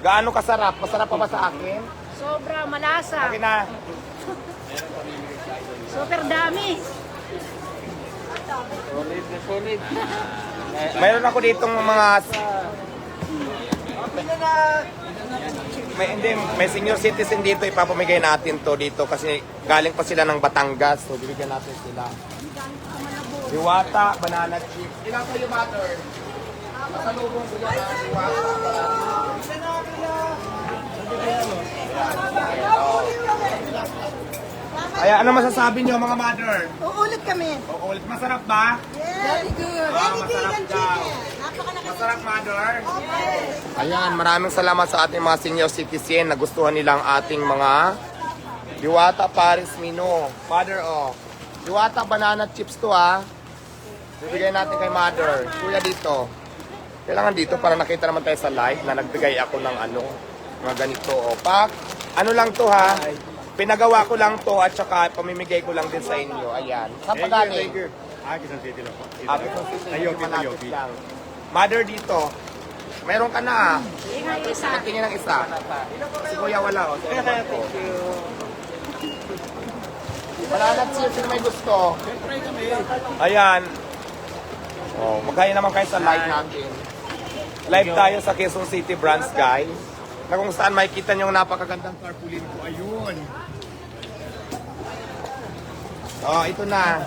Gaano kasarap? Masarap pa ba sa akin? Sobra malasa. Akin na. Super dami. Solid na solid. Mayroon ako ditong mga... May, hindi, may senior citizen dito, ipapamigay natin to dito kasi galing pa sila ng Batangas. So, bibigyan natin sila. Diwata, banana chips. Ilan kayo, mother? Masalubong ko yan, ah, diwata. Ay, ano masasabi niyo mga mother? Uulit kami. O, ulit, masarap ba? Very good. Ah, masarap and daw. chicken. Masarap, mother? Okay. Ayan, maraming salamat sa ating mga senior citizen. Nagustuhan nilang ating mga Diwata Paris Mino. Mother, oh. Diwata banana chips to, ha. Bibigay natin kay Mother. Kuya dito. Kailangan dito para nakita naman tayo sa live na nagbigay ako ng ano, mga ganito. O, pak, ano lang to, ha. Pinagawa ko lang to at saka pamimigay ko lang din sa inyo. Ayan. Saan pa galing? Ah, Quezon City lang po. Ko si Ayopi, Ayopi. Mother dito. Meron ka na, ah. Ingay isa. Tingin ng isa. Si Kuya wala, oh. Kaya kaya, thank you. Wala na chips, sino may gusto? Ayan. Oh, magkaya naman kayo sa live natin. Live tayo sa Quezon City branch, guys. Na kung saan makikita nyo yung napakagandang tarpaulin ko. Ayun. Oh, ito na.